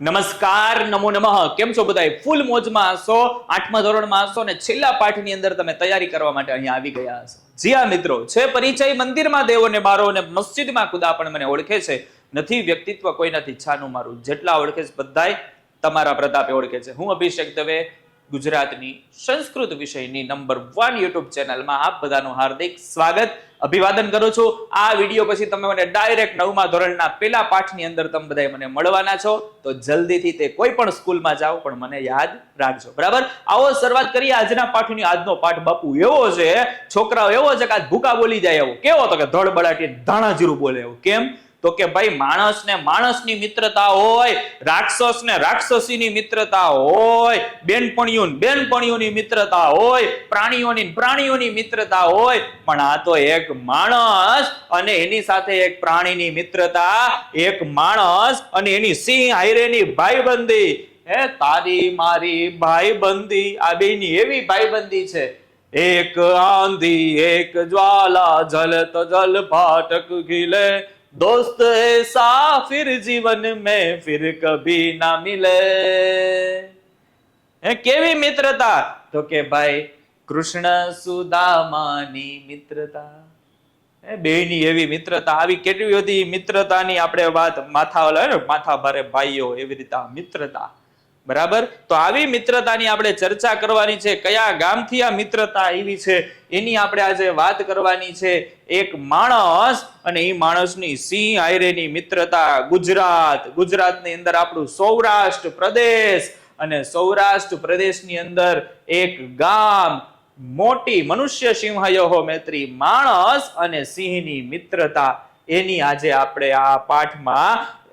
નમસ્કાર, નમો નમઃ. કેમ છો બધાય? ફૂલ મોજમાં હશો, આઠમા ધોરણમાં હશો ને છેલ્લા પાઠની અંદર તમે તૈયારી કરવા માટે અહીંયા આવી ગયા હશો. જી હા મિત્રો, છે પરિચય મંદિરમાં દેવોને બારો ને મસ્જિદમાં ખુદા પણ મને ઓળખે છે. નથી વ્યક્તિત્વ કોઈ નથી, છાનું મારું. જેટલા ઓળખે છે બધાય, તમારા પ્રતાપે ઓળખે છે. હું અભિષેક દવે ગુજરાતની સંસ્કૃત વિષયની નંબર વન યુટ્યુબ ચેનલમાં આપ બધાનું હાર્દિક સ્વાગત. અભિવાદન કરું છું. આ વીડિયો પછી તમે મને ડાયરેક્ટ નવમા ધોરણના પેલા પાઠની અંદર તમે બધા મને મળવાના છો. તો જલ્દીથી તે કોઈ પણ સ્કૂલમાં જાઓ, પણ મને યાદ રાખજો. બરાબર? આવો શરૂઆત કરીએ. આજના પાઠની આજનો પાઠ બાપુ એવો છે, છોકરાઓ એવો છે કે આજ ભૂકા બોલી જાય એવો. કેવો તો કે ધડ બળાટી ધાણા જીરું બોલે એવું. કેમ? તો કે ભાઈ માણસ ને માણસની મિત્રતા હોય રાક્ષસ ને રાક્ષસીની મિત્રતા હોય, બેનપણીઓ ને બેનપણીઓની મિત્રતા હોય, પ્રાણીઓની પ્રાણીઓની મિત્રતા હોય, પણ આ તો એક માણસ અને એની સાથે એક પ્રાણીની મિત્રતા, એક માણસ અને એની સિંહ હાયરેની ભાઈબંધી. હે તારી મારી ભાઈબંધી, આ બેની એવી ભાઈબંધી છે. એક આંધી, એક જ્વાલા, જલત જલ ફાટક दोस्त ऐसा फिर जीवन में फिर कभी ना मिले હે કેવી મિત્રતા તો કે ભાઈ કૃષ્ણ સુદામાની મિત્રતા હે બેયની એવી મિત્રતા આવી કેટલી બધી મિત્રતાની આપણે વાત માથા ઓલા ને માથા ભારે ભાઈઓ એવી રીતે આ મિત્રતા બરાબર? તો આવી મિત્રતાની આપણે ચર્ચા કરવાની છે. કયા ગામથી આ મિત્રતા આવી છે? એની આપણે આજે વાત કરવાની છે. એક માણસ અને એ માણસની સિંહ આયરેની મિત્રતા. ગુજરાત. ગુજરાતની અંદર આપણું સૌરાષ્ટ્ર પ્રદેશ અને સૌરાષ્ટ્ર પ્રદેશની અંદર એક ગામ. મોટી મનુષ્ય સિંહયો મૈત્રી માણસ અને સિંહની મિત્રતા. એની આજે આપણે આ પાઠમાં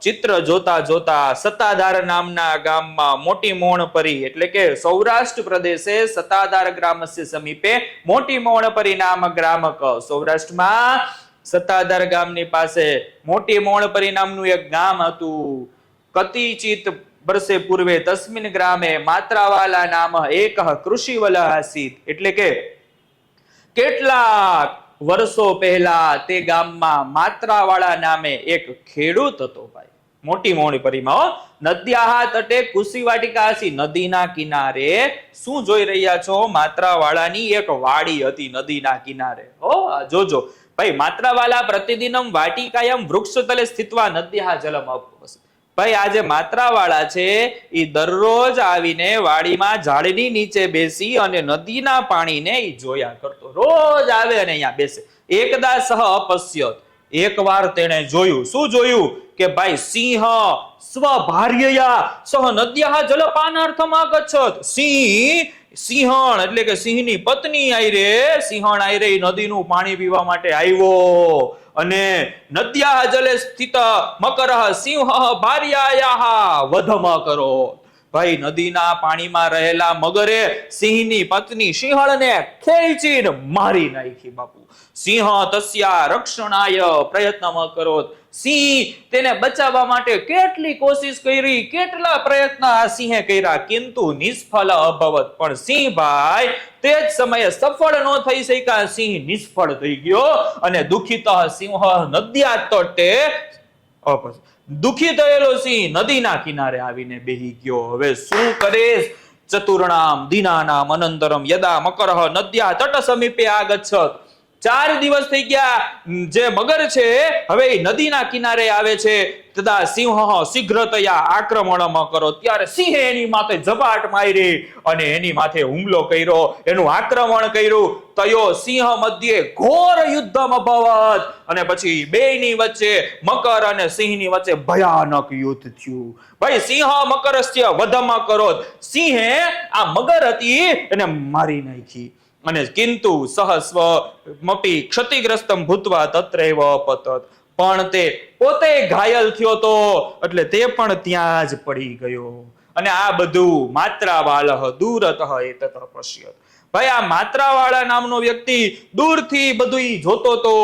ચિત્ર જોતા જોતા સત્તાધાર નામના ગામમાં મોટી મોણ પરી, એટલે કે સૌરાષ્ટ્ર પ્રદેશે સત્તાધાર ગ્રામસ્ય સમીપે મોટી મોણપરી નામ ગ્રામક. સૌરાષ્ટ્રમાં સત્તાધાર ગામની પાસે મોટી મોણપરી નામનું એક ગામ હતું. કતિચિત વર્ષે પૂર્વે તસ્મિન ગ્રામે માત્રાવાલા નામ એક કૃષિવલ આસીત એટલે કે કેટલાક વર્ષો પહેલા તે ગામમાં માત્રાવાળા નામે એક ખેડૂત હતો ભાઈ. મોટી મોણી પરિમાઓ. નદ્યાહા તટે કુશીવાટિકા હસી નદીના કિનારે. શું જોઈ રહ્યા છો? માત્રાવાળાની એક વાડી હતી નદીના કિનારે. હો જોજો. ભાઈ માત્રાવાલા પ્રતિદિનમ વાટિકાયમ વૃક્ષ તલે સ્થિતવા નદ્યાહા જલમ અપવસત. ભાઈ આ જે માત્રાવાળા છે. એ દરરોજ આવીને વાડીમાં ઝાડની નીચે બેસી અને નદીના પાણીને એ જોયા કરતો. રોજ આવે અને અહીંયા બેસે. એકદા સહ અપશ્યત એકવાર તેણે જોયું. શું જોયું? કે ભાઈ, સિંહ સ્વભાર્યયા સહ નદ્યા જલપાનાર્થમ આગચ્છત સિંહ, સિંહણ એટલે કે સિંહની પત્ની આઈ રે. સિંહણ આઈ રે નદીનું પાણી પીવા માટે આવ્યો. અને નદ્યા જલે સ્થિત મકર સિંહ ભાર્યાયા વધમ કરો ભાઈ નદીના પાણીમાં રહેલા મગરે સિંહની પત્ની સિંહણને ખેંચીને મારી નાખી બાપુ. સિંહ તસ્યા રક્ષણાય પ્રયત્ન કરો સિંહ તેને બચાવવા માટે કેટલી કોશિશ કરી, કેટલા પ્રયત્ન આ સિંહે કર્યા કિંતુ નિષ્ફળ અભવત. પણ સિંહ ભાઈ તે જ સમયે સફળ ન થઈ શક્યા. સિંહ નિષ્ફળ થઈ ગયો અને દુખિત સિંહ નદ્યા તટે અપસ. દુખી થયેલો સિંહ નદીના કિનારે આવીને બેહી ગયો. હવે શું કરે ચતુર્ણામ, દિનાનામ, અનંતરમ, યદા મકરઃ નદ્યા, તટ સમીપે આગચ્છત ચાર દિવસ થઈ ગયા. જે મગર છે, હવે નદીના કિનારે આવે છે. તદા સિંહ શીઘ્રતયા આક્રમણમાં કરો. ત્યારે સિંહે એની માથે ઝપાટ મારી અને એની માથે હુમલો કર્યો. એનું આક્રમણ કર્યું. તયો સિંહ મધ્યે ઘોર યુદ્ધમ અભવત. અને પછી બેયની વચ્ચે મકર અને સિંહની વચ્ચે ભયાનક યુદ્ધ થયું. ભાઈ, સિંહ મકરસ્ય વધમાં કરો. સિંહે આ મગર હતી એને મારી નાખી. અને કિંતુ સહસ્વ મપી ક્ષતિગ્રસ્તમ ભૂતવા તત્રૈવ પતત. પણ તે પોતે ઘાયલ થયો તો, એટલે તે પણ ત્યાં જ પડી ગયો. અને આ બધું માત્રાવાલહ દૂરતઃ એ પશ્યત. ભાઈ, આ માત્રાવાળા નામનો વ્યક્તિ દૂરથી બધું જોતો તો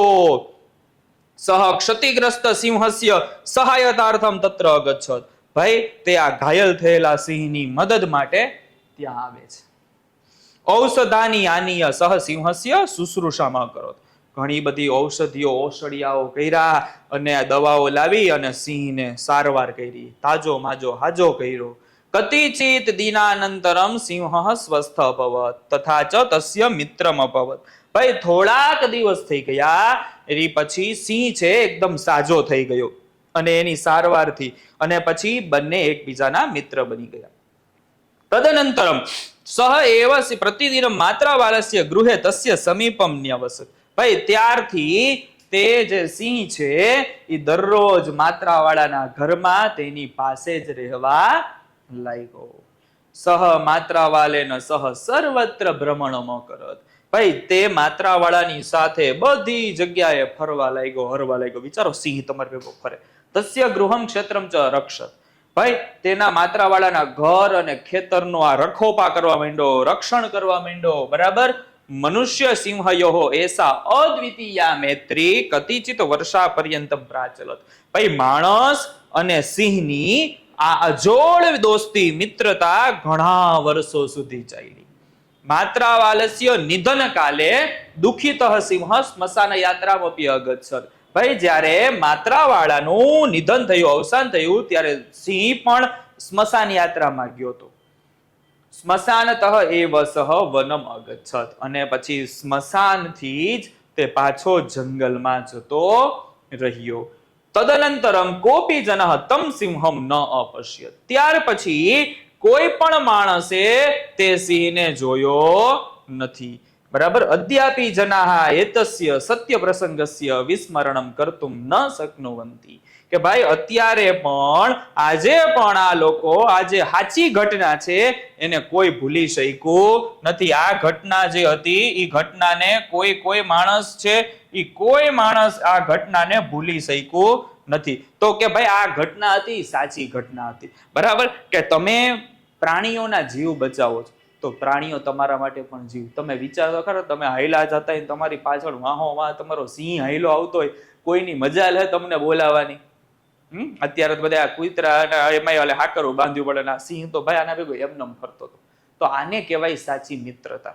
સહ ક્ષતિગ્રસ્ત સિંહસ્ય સહાયતાર્થમ તત્ર અગચ્છત. ભાઈ, તે આ ઘાયલ થયેલા સિંહની મદદ માટે ત્યાં આવે છે. ઔષધાની આનીય સહ સિંહસ્ય શુશ્રૂષામાં કરો ઘણી બધી ઔષધિઓ ઔષધિયાઓ કર્યા અને દવાઓ લાવી અને સિંહને સારવાર કરી. તાજો માજો હાજો કર્યો. કતિચિત દિનાનંતરમ સિંહ સ્વસ્થ અભવત. તથા ચ તસ્ય મિત્રમ અભવત. ભાઈ થોડાક દિવસ થઈ ગયા, એની પછી સિંહ છે એકદમ સાજો થઈ ગયો. અને એની સારવારથી અને પછી બંને એકબીજાના મિત્ર બની ગયા. તદનંતરમ સહ એવ પ્રતિદિન માત્ર બાલસ્ય ગૃહે તસ્ય સમીપમ ન્યવસત ભાઈ, ત્યારથી તે જે સિંહ છે એ દરરોજ માત્રાવાળાના ઘરમાં તેની પાસે જ રહેવા લાગ્યો. સહ માત્રાવાલે ન સહ સર્વત્ર ભ્રમણમ કરત. ભાઈ, તે માત્રાવાળાની સાથે બધી જગ્યાએ ફરવા લાગ્યો, હરવા લાગ્યો. વિચારો, સિંહ તમારે ભેગો ફરે. તસ્ય ગૃહમ ક્ષેત્રમ ચ રક્ષત. ભાઈ, તેના માત્રાવાળાના ઘર અને ખેતરનો આ રખોપા કરવા માંડ્યો રક્ષણ કરવા માંડ્યો બરાબર? મનુષ્ય સિંહયો એસા અદ્વિતીયા મૈત્રી કતિચિત વર્ષા પર્યંત પ્રાચલત. ભાઈ, માણસ અને સિંહની આ અજોડ દોસ્તી મિત્રતા ઘણા વર્ષો સુધી ચાલી. માત્રાવાલસ્ય નિધન કાલે દુઃખિત સિંહ સ્મશાન યાત્રામપી અગચ્છત ભાઈ, જ્યારે માત્રાવાળાનું નિધન થયું, અવસાન થયું, ત્યારે સિંહ પણ સ્મશાન યાત્રામાં ગયો હતો. સ્મશાનતઃ એ વસહ વનમ અગચ્છત. અને પછી સ્મશાનથી જ તે પાછો જંગલમાં જતો રહ્યો. તદનંતરમ કોપી જન તમ સિંહમ ન અપશ્ય. ત્યાર પછી કોઈ પણ માણસે તે સિંહને જોયો નથી. બરાબર? અદ્યાપી જનાહા એતસ્ય સત્ય પ્રસંગસ્ય વિસ્મરણમ કરતું ન શકનુવંતી. કે ભાઈ, અત્યારે પણ, આજે પણ આ લોકો આજે સાચી ઘટના છે, એને કોઈ ભૂલી શક્યું નથી. આ ઘટના જે હતી એ ઘટનાને કોઈ કોઈ માણસ છે એ કોઈ માણસ આ ઘટનાને ભૂલી શક્યું નથી. તો કે ભાઈ, આ ઘટના હતી સાચી ઘટના હતી. બરાબર? કે તમે પ્રાણીઓના જીવ બચાવો છો. તો પ્રાણીઓ તમારા માટે પણ જીવ. તમે વિચારો ખરો, તમે હાયલા જતા હોય તમારી પાછળ વાહો વાહ તમારો સિંહ હાયલો આવતો હોય, કોઈની મજા લે તમને બોલાવાની હમ? અત્યારે તો બધા આ એમાં ઓલે હાકરું બાંધ્યું પડે ને સિંહ તો ભાઈ આના ભેગો એમનેમ ફરતો હતો. તો આને કહેવાય સાચી મિત્રતા.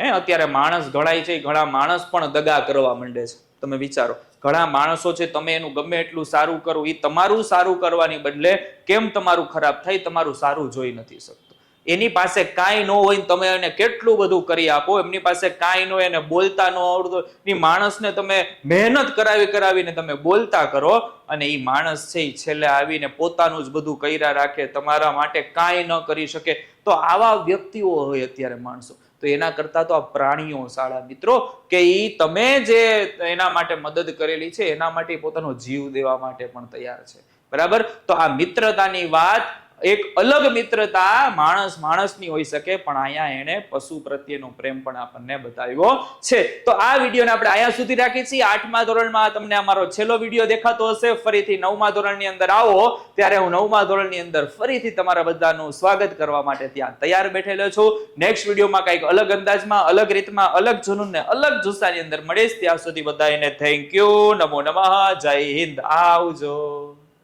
હે, અત્યારે માણસ ઘણાય છે, ઘણા માણસ પણ દગા કરવા માંડે છે. તમે વિચારો, ઘણા માણસો છે, તમે એનું ગમે એટલું સારું કરો એ તમારું સારું કરવાની બદલે કેમ તમારું ખરાબ થાય, તમારું સારું જોઈ નથી શકતો. એની પાસે કાંઈ ન હોય ને તમે એને કેટલું બધું કરી આપો, એમની પાસે કાંઈ ન હોય, એને બોલતા ન આવડતું એ માણસને તમે મહેનત કરાવી કરાવીને તમે બોલતા કરો અને એ માણસ છે એ છેલ્લે આવીને પોતાનું જ બધું કર્યા રાખે, તમારા માટે કાંઈ ન કરી શકે. તો આવા વ્યક્તિઓ હોય અત્યારે માણસો. તો એના કરતા તો આ પ્રાણીઓ શાળા મિત્રો, કે એ તમે જે એના માટે મદદ કરેલી છે, એના માટે પોતાનો જીવ દેવા માટે પણ તૈયાર છે. બરાબર? તો આ મિત્રતાની વાત એક અલગ મિત્રતા માણસ માણસની હોઈ શકે, પણ અહીંયા એણે પશુ પ્રત્યેનો પ્રેમ પણ આપણને બતાવ્યો છે. તો આ વિડીયોને આપણે અહીંયા સુધી રાખી છીએ. આઠમા ધોરણમાં તમને અમારો છેલ્લો વીડિયો દેખાતો હશે. ફરીથી નવમા ધોરણની અંદર આવો. ત્યારે હું નવમા ધોરણની અંદર ફરીથી તમારા બધાનું સ્વાગત કરવા માટે ત્યાં તૈયાર બેઠેલો છું. નેક્સ્ટ વિડીયોમાં કંઈક અલગ અંદાજમાં, અલગ રીતમાં, અલગ જુનૂનને અલગ જુસ્સાની અંદર મળીશ. ત્યાં સુધી બધાને થેન્ક યુ નમો નમઃ. જય હિન્દ. આવજો.